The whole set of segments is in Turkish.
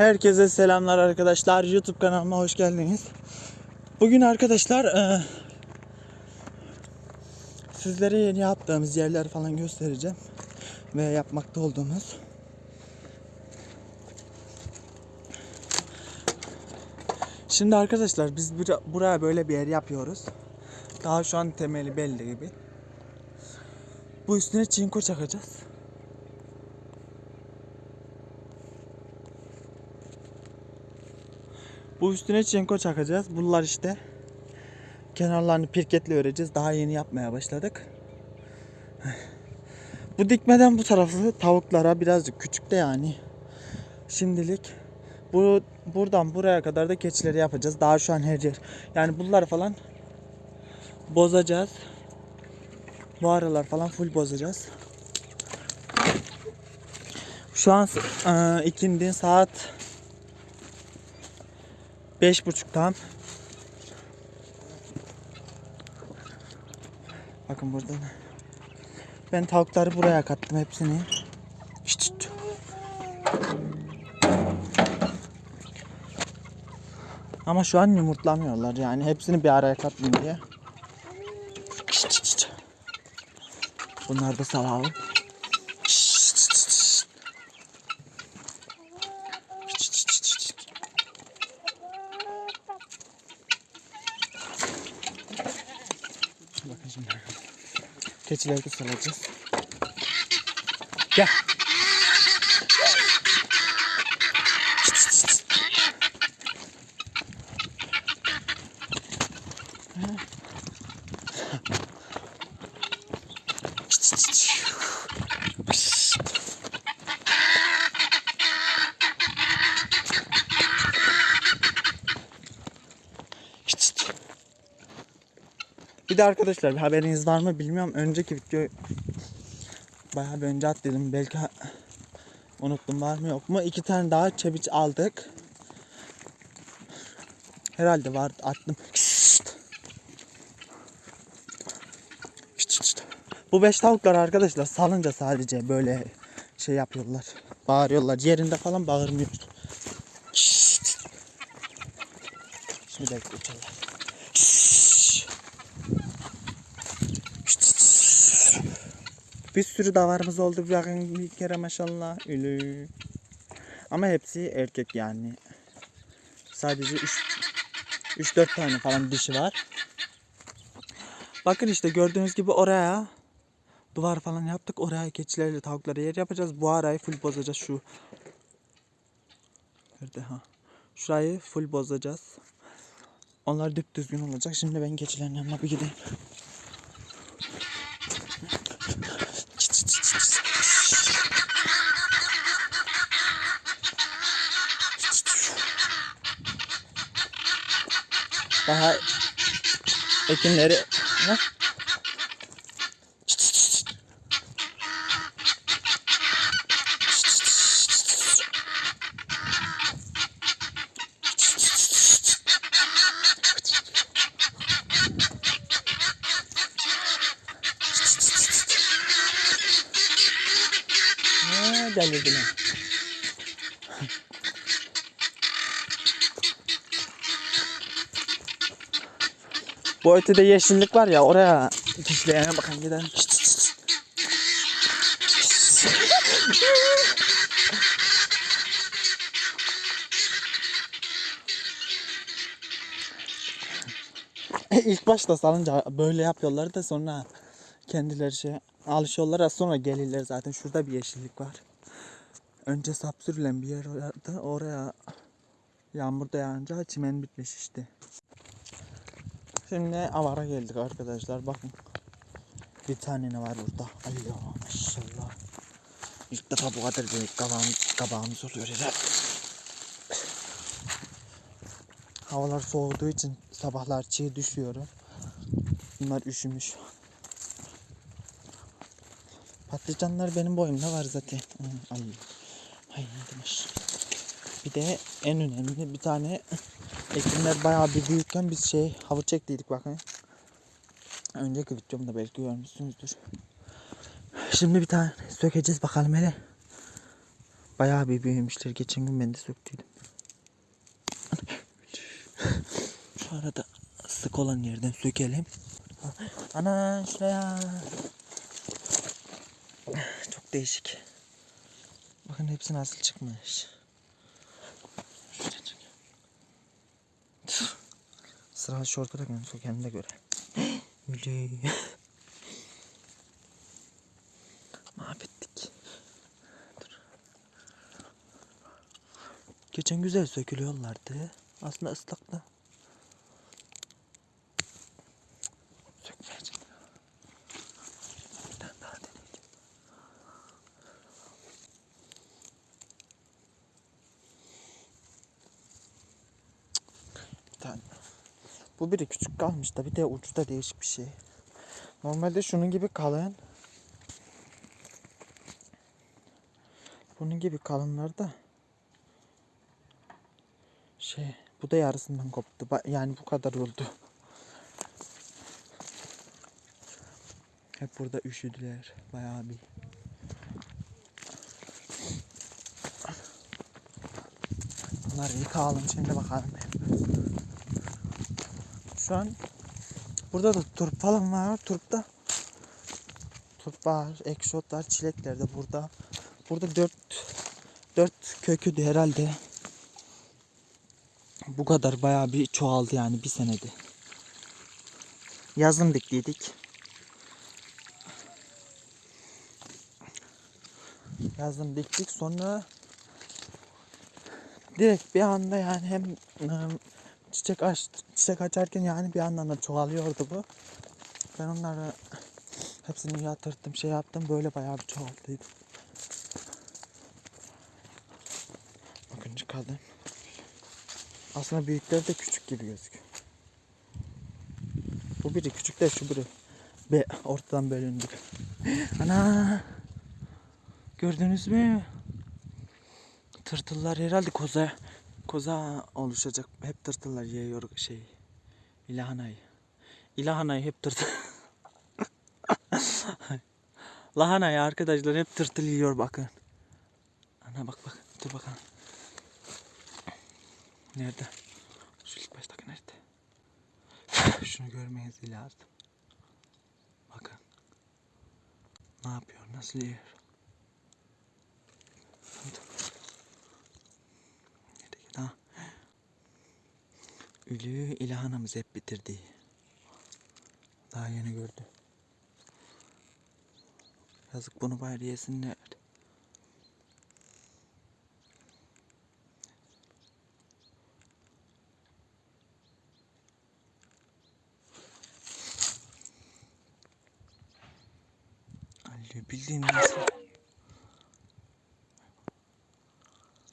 Herkese selamlar arkadaşlar. YouTube kanalıma hoş geldiniz. Bugün arkadaşlar e, sizlere yeni yaptığımız yerler falan göstereceğim. Ve yapmakta olduğumuz. Şimdi arkadaşlar biz bura- buraya böyle bir yer yapıyoruz. Daha şu an temeli belli gibi. Bu üstüne çinko çakacağız. Bu üstüne çenko çakacağız. Bunlar işte kenarlarını pirketle öreceğiz. Daha yeni yapmaya başladık. Bu dikmeden bu tarafı tavuklara birazcık küçük de yani. Şimdilik bu buradan buraya kadar da keçileri yapacağız. Daha şu an her yer. Yani bunlar falan bozacağız. Bu aralar falan full bozacağız. Şu an e, ikindi saat Beş buçuk tam. Bakın burada. Ben tavukları buraya kattım hepsini. Şşt, şşt. Ama şu an yumurtlamıyorlar yani hepsini bir araya kattım diye. Şşt, şşt. Bunları da salalım. Şşt, şşt, şşt. Şşt, şşt, şşt, şşt. Bakın şimdi. Keçileri salacağız. Gel. Çıt çıt çıt çıt. Çıt çıt çıt. Pişt. Çıt çıt. Bir de arkadaşlar bir haberiniz var mı bilmiyorum. Önceki video bayağı bir önce attım. Belki unuttum var mı yok mu. İki tane daha çebiç aldık. Herhalde var attım. Bu beş tavuklar arkadaşlar salınca sadece böyle şey yapıyorlar. Bağırıyorlar. Yerinde falan bağırmıyor. Şimdi bekle. Bir sürü davarımız oldu bakın bir kere maşallah. Ülü. Ama hepsi erkek yani. Sadece 3 4 tane falan dişi var. Bakın işte gördüğünüz gibi oraya duvar falan yaptık. Oraya keçilerle tavuklara yer yapacağız. Bu arayı full bozacağız şu. Nerede ha? Şurayı full bozacağız. Onlar düp düzgün olacak. Şimdi ben keçilerin yanına bir gideyim. Daha ekinleri ne? Çıt çıt çıt çıt. Çıt çıt çıt çıt çıt. Çıt çıt çıt çıt çıt. Ha, delirdim ha. Bu ötede yeşillik var ya oraya dişleyene bakın gidelim. İlk başta salınca böyle yapıyorlar da sonra kendileri şey alışıyorlar sonra gelirler zaten şurada bir yeşillik var. Önce sap bir yer vardı oraya yağmur da yağınca çimen bitmiş işte. Şimdi avara geldik arkadaşlar bakın. Bir tane ne var burada. Allah maşallah. İlk defa bu kadar büyük kabağımız, kabağımız oluyor herhalde. Havalar soğuduğu için sabahlar çiğ düşüyorum. Bunlar üşümüş. Patlıcanlar benim boyumda var zaten. Ay, ay demiş. Bir de en önemli bir tane ekinler bayağı bir büyükken biz şey havuç çektiydik bakın. Önceki videomda belki görmüşsünüzdür. Şimdi bir tane sökeceğiz bakalım hele. Bayağı bir büyümüşler. Geçen gün ben de söktüydüm. Şu arada sık olan yerden sökelim. Ana şuraya. Çok değişik. Bakın hepsi nasıl çıkmış. Şuraya çık. Sıra ortada ben sökelim de göre. Öyle. Mahvettik. Dur. Geçen güzel sökülüyorlardı. Aslında ıslaktı. Sökmeyecek. Bir tane daha deneyeceğim. Bir tane. Bu biri küçük kalmış da bir de ucu da değişik bir şey. Normalde şunun gibi kalın. Bunun gibi kalınlar da şey bu da yarısından koptu. Yani bu kadar oldu. Hep burada üşüdüler. Bayağı bir. Bunları yıkayalım şimdi bakalım. Şu an burada da turp falan var. Turpta turp var, ekşot var, çilekler de burada. Burada dört dört köküydü herhalde. Bu kadar bayağı bir çoğaldı yani bir senede. Yazın dikliydik. Yazın diktik sonra direkt bir anda yani hem ım, çiçek aç çiçek açarken yani bir yandan da çoğalıyordu bu. Ben onları hepsini yatırttım şey yaptım böyle bayağı bir çoğaldıydı. Bakın çıkalım. Aslında büyükler de küçük gibi gözüküyor. Bu biri küçük de şu biri. Be ortadan bölündük. Ana! Gördünüz mü? Tırtıllar herhalde koza koza oluşacak. Hep tırtıllar yiyor şey. İlahanayı. İlahanayı hep tırtıl. Lahanayı arkadaşlar hep tırtıl yiyor bakın. Ana bak bak. Dur bakalım. Nerede? Şu ilk baştaki nerede? Şunu görmeniz lazım. Bakın. Ne yapıyor? Nasıl yer? Dur. Nerede git ha? Ülü ilahanamız hep bitirdi. Daha yeni gördü. Yazık bunu bari yesinler. Ali bildiğin nasıl?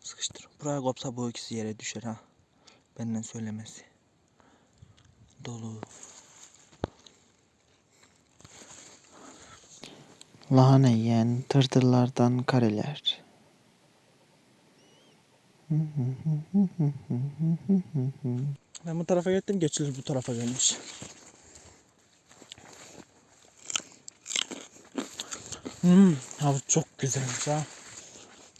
Sıkıştır. Buraya kopsa bu ikisi yere düşer ha. Benden söylemesi. Dolu. Lahana yiyen tırtıllardan kareler. Ben bu tarafa gittim geçilir bu tarafa gelmiş. Hmm, havuç çok güzelmiş ha.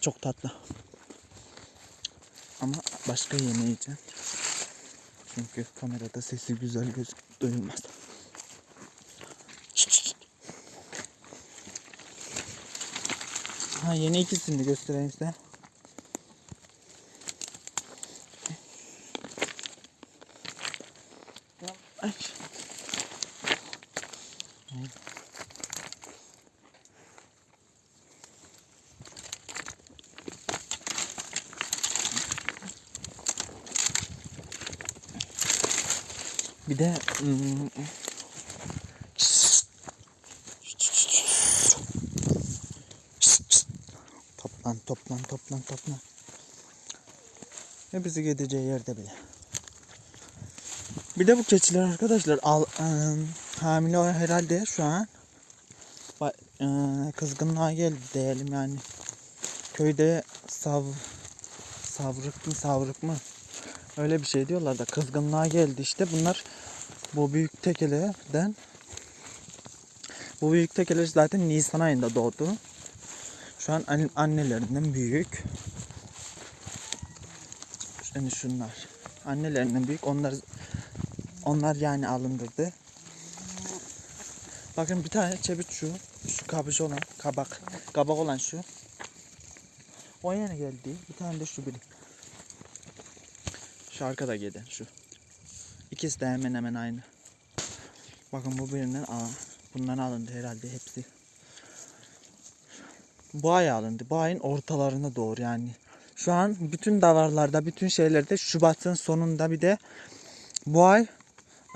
Çok tatlı. Ama başka yemeyeceğim. Çünkü kamerada sesi güzel gözük duyulmaz. Ha yeni ikisini de göstereyim size. Ay. Bir de ım, toplan toplan toplan toplan. Hepsi gideceği yerde bile. Bir de bu keçiler arkadaşlar al, ım, hamile o herhalde şu an. Ba, ıı, kızgınlığa geldi diyelim yani. Köyde sav savrık mı savrık mı öyle bir şey diyorlar da kızgınlığa geldi işte bunlar bu büyük tekelerden bu büyük tekeler zaten Nisan ayında doğdu. Şu an an- annelerinden büyük. Yani şunlar. Annelerinden büyük. Onlar onlar yani alındırdı. Bakın bir tane çebit şu. Şu kabıcı olan kabak. Kabak olan şu. O yine geldi. Bir tane de şu biri. Şu arkada gelen şu. İkisi de hemen hemen aynı. Bakın bu birinden aa bundan alındı herhalde hepsi. Bu ay alındı. Bu ayın ortalarına doğru yani. Şu an bütün davarlarda, bütün şeylerde Şubat'ın sonunda bir de bu ay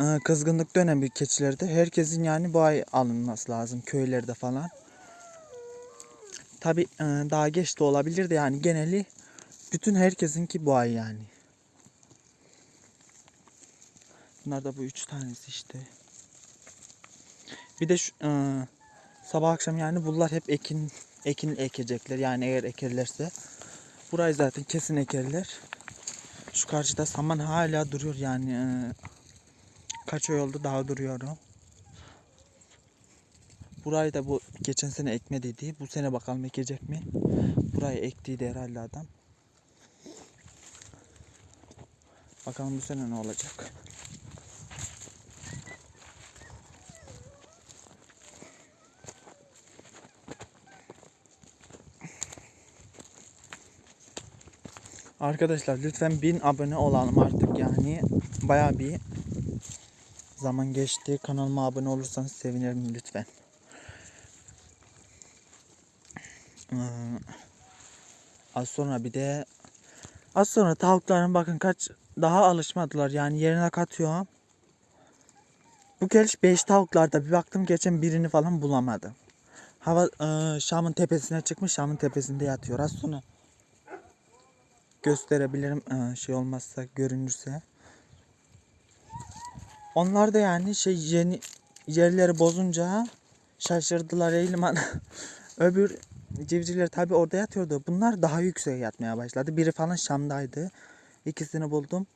e, kızgınlık dönemi keçilerde herkesin yani bu ay alınması lazım köylerde falan. Tabi daha geç de olabilir de yani geneli bütün herkesinki bu ay yani. Bunlar da bu üç tanesi işte. Bir de şu, e, sabah akşam yani bunlar hep ekin ekin ekecekler. Yani eğer ekerlerse. Burayı zaten kesin ekerler. Şu karşıda saman hala duruyor yani. e, kaç ay oldu daha duruyor o. Burayı da bu geçen sene ekme dedi. Bu sene bakalım ekecek mi? Burayı ektiydi herhalde adam. Bakalım bu sene ne olacak. Arkadaşlar lütfen 1000 abone olalım artık yani baya bir zaman geçti. Kanalıma abone olursanız sevinirim lütfen. Ee, az sonra bir de az sonra tavukların bakın kaç daha alışmadılar yani yerine katıyorum. Bu geliş 5 tavuklarda bir baktım geçen birini falan bulamadım. Hava e, Şam'ın tepesine çıkmış. Şam'ın tepesinde yatıyor. Az sonra gösterebilirim e, şey olmazsa görünürse. Onlar da yani şey yeni yerleri bozunca şaşırdılar Eğliman. Öbür civcivler tabi orada yatıyordu. Bunlar daha yükseğe yatmaya başladı. Biri falan Şam'daydı. İkisini buldum.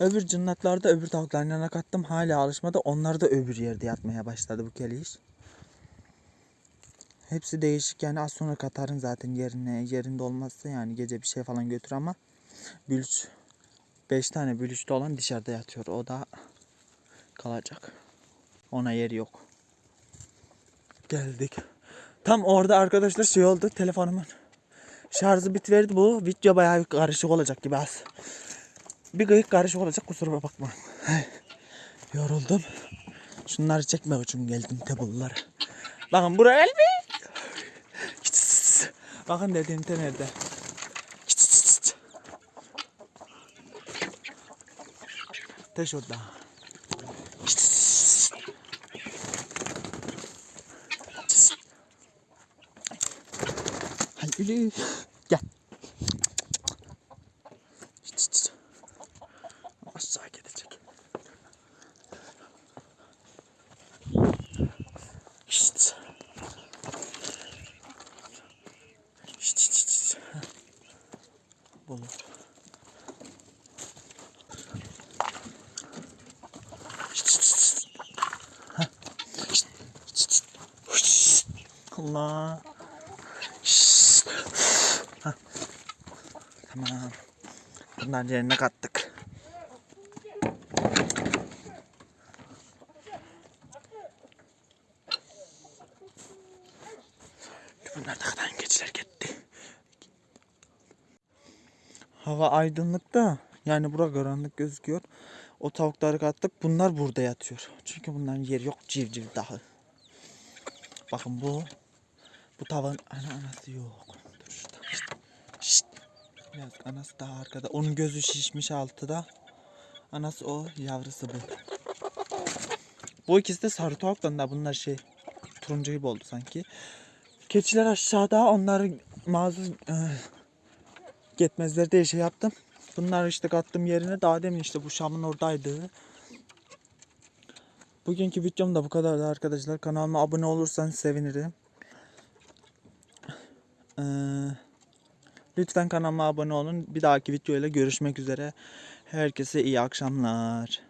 Öbür cınnatlar da öbür tavukların yanına kattım. Hala alışmadı. Onlar da öbür yerde yatmaya başladı bu keliş. Hepsi değişik yani az sonra katarın zaten yerine yerinde olmazsa yani gece bir şey falan götür ama bülüç 5 tane bülüçte olan dışarıda yatıyor. O da kalacak. Ona yer yok. Geldik. Tam orada arkadaşlar şey oldu telefonumun şarjı bitiverdi bu video bayağı karışık olacak gibi az. Bir gıyık karışık olacak kusuruma bakma. Yoruldum. Şunları çekmek için geldim tabullara. Bakın buraya el mi? Bakın dediğim te nerede? Te şurada. Hadi Ülü. Gel. Aşağı gidecek. Şşt. Şşt şşt şşt, şşt. Heh. Bulur. Şşt şşt şşt. Heh. Şşt şşt şşt. Şşt. Allah. Tamam. Bunların yerine kattık. Bunlar da kadar geçiler gitti. Hava aydınlık da yani bura karanlık gözüküyor. O tavukları kattık. Bunlar burada yatıyor. Çünkü bunların yeri yok. Civciv dağı. Bakın bu. Bu tavan ana anası yok. Dur şurada. Şşt. Biraz anası daha arkada. Onun gözü şişmiş altıda. Anası o, yavrusu bu. Bu ikisi de sarı tavuktan da bunlar şey turuncu gibi oldu sanki. Keçiler aşağıda onları mazur gitmezler diye şey yaptım. Bunlar işte kattım yerine daha demin işte bu Şam'ın oradaydı. Bugünkü videom da bu kadardı arkadaşlar. Kanalıma abone olursanız sevinirim. Ee, lütfen kanalıma abone olun. Bir dahaki videoyla görüşmek üzere. Herkese iyi akşamlar.